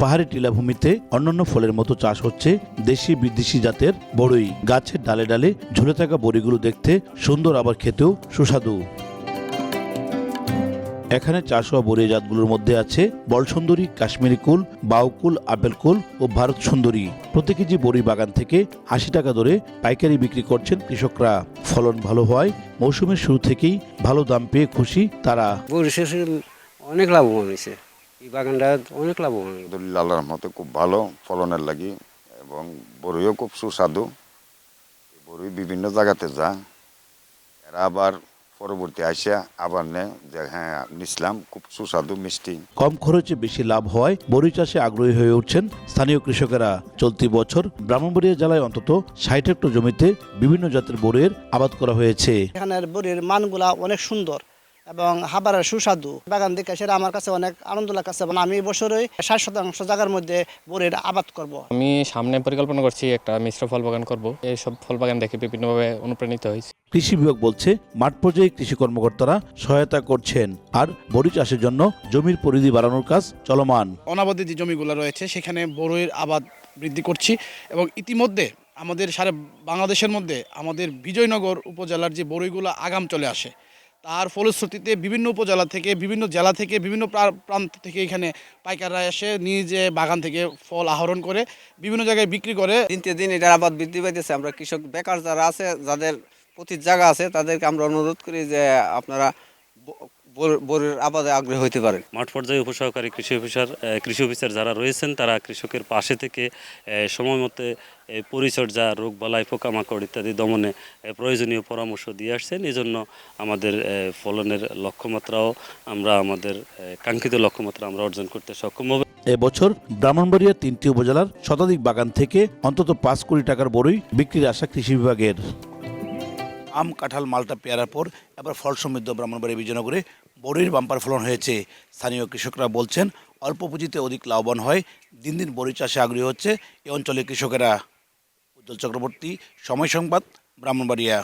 পাহাড়ি টিলাভূমিতে অন্যান্য ফলের মতো চাষ হচ্ছে দেশি বিদেশি জাতের বড়ই। গাছের ডালে ডালে ঝুলে থাকা বড়িগুলো দেখতে সুন্দর, আবার খেতেও সুস্বাদু। এখানে চাষ হওয়া বড়ি জাতগুলোর মধ্যে আছে বলসুন্দরী, কাশ্মীরি কুল বাউকুল আপেল কুল ও ভারত সুন্দরী। প্রতি কেজি বড়ি বাগান থেকে আশি টাকা দরে পাইকারি বিক্রি করছেন কৃষকরা। ফলন ভালো হওয়ায় মৌসুমের শুরু থেকেই ভালো দাম পেয়ে খুশি তারা। অনেক লাভবান হয়েছে। এই বাগানটা অনেক লাভবান। আলহামদুলিল্লাহ আল্লাহর মতে খুব ভালো ফলনের লাগি এবং বড়ইও খুব সুস্বাদু। বড়ই বিভিন্ন জায়গাতে যায়। এরা আবার পরবর্তী আসিয়া আবার নেয় যে হ্যাঁ নিছিলাম খুব সুস্বাদু মিষ্টি। কম খরচে বেশি লাভ হওয়ায় বড়ি চাষে আগ্রহী হয়ে উঠছেন স্থানীয় কৃষকেরা। চলতি বছর ব্রাহ্মণবাড়িয়া জেলায় অন্তত ষাট হেক্টর জমিতে বিভিন্ন জাতের বড়ির আবাদ করা হয়েছে। এখানের বড়ির মানগুলা অনেক সুন্দর। এবং হাবারের সুস্বাদু। বাগান দেখে সেটা আমার কাছে অনেক আনন্দ লাগছে এবং আমি বছরই ষাট শতাংশ জায়গার মধ্যে বড়ির আবাদ করব। আমি সামনে পরিকল্পনা করছি একটা মিশ্র ফল বাগান করব। এইসব ফল বাগান দেখে বিভিন্নভাবে অনুপ্রাণিত হয়েছি। কৃষি বিভাগ বলছে মাঠ পর্যায়ে কৃষি কর্মকর্তারা সহায়তা করছেন আর বড়ি চাষের জন্য জমির পরিধি বাড়ানোর কাজ চলমান। অনাবাদী যে জমিগুলো রয়েছে সেখানে বড়ইয়ের আবাদ বৃদ্ধি করছি এবং ইতিমধ্যে আমাদের সারা বাংলাদেশের মধ্যে আমাদের বিজয়নগর উপজেলার যে বড়ইগুলো আগাম চলে আসে তার ফলশ্রুতিতে বিভিন্ন উপজেলা থেকে, বিভিন্ন জেলা থেকে, বিভিন্ন প্রা- প্রান্ত থেকে এখানে পাইকাররা এসে নিজে বাগান থেকে ফল আহরণ করে, বিভিন্ন জায়গায় বিক্রি করে। দিনতে দিন এটার আবাদ বৃদ্ধি পাইতেছে। আমরা কৃষক, বেকার যারা আছে, যাদের প্রতি জায়গা আছে, তাদেরকে আমরা অনুরোধ করি যে আপনারা ব- বড়- আবাদে আগ্রহী হতে পারেন মাঠ পর্যায়ে উপসহকারী কৃষি অফিসার কৃষি অফিসার যারা রয়েছেন তারা কৃষকের পাশে থেকে সময় মতো পরিচর্যা রোগ বালাই পোকামাকড় ইত্যাদি দমনে প্রয়োজনীয় পরামর্শ দিয়ে আসছেন। এই জন্য আমাদের ফলনের লক্ষ্যমাত্রাও আমরা আমাদের কাঙ্ক্ষিত লক্ষ্যমাত্রা আমরা অর্জন করতে সক্ষম হব। এবছর ব্রাহ্মণবাড়িয়ার তিনটি উপজেলার শতাধিক বাগান থেকে অন্তত পাঁচ কোটি টাকার বড়ই বিক্রির আশা কৃষি বিভাগের। আম কাঁঠাল মালটা পেয়ারার পর এবার ফল সমৃদ্ধ ব্রাহ্মণবাড়ি বিজয়নগরে বড়ির বাম্পার ফলন হয়েছে। স্থানীয় কৃষকরা বলছেন, অল্প পুঁজিতে অধিক লাভবান হয়, দিন দিন বড়ি চাষে আগ্রহী হচ্ছে এ অঞ্চলের কৃষকেরা। উজ্জ্বল চক্রবর্তী, সময় সংবাদ, ব্রাহ্মণবাড়িয়া।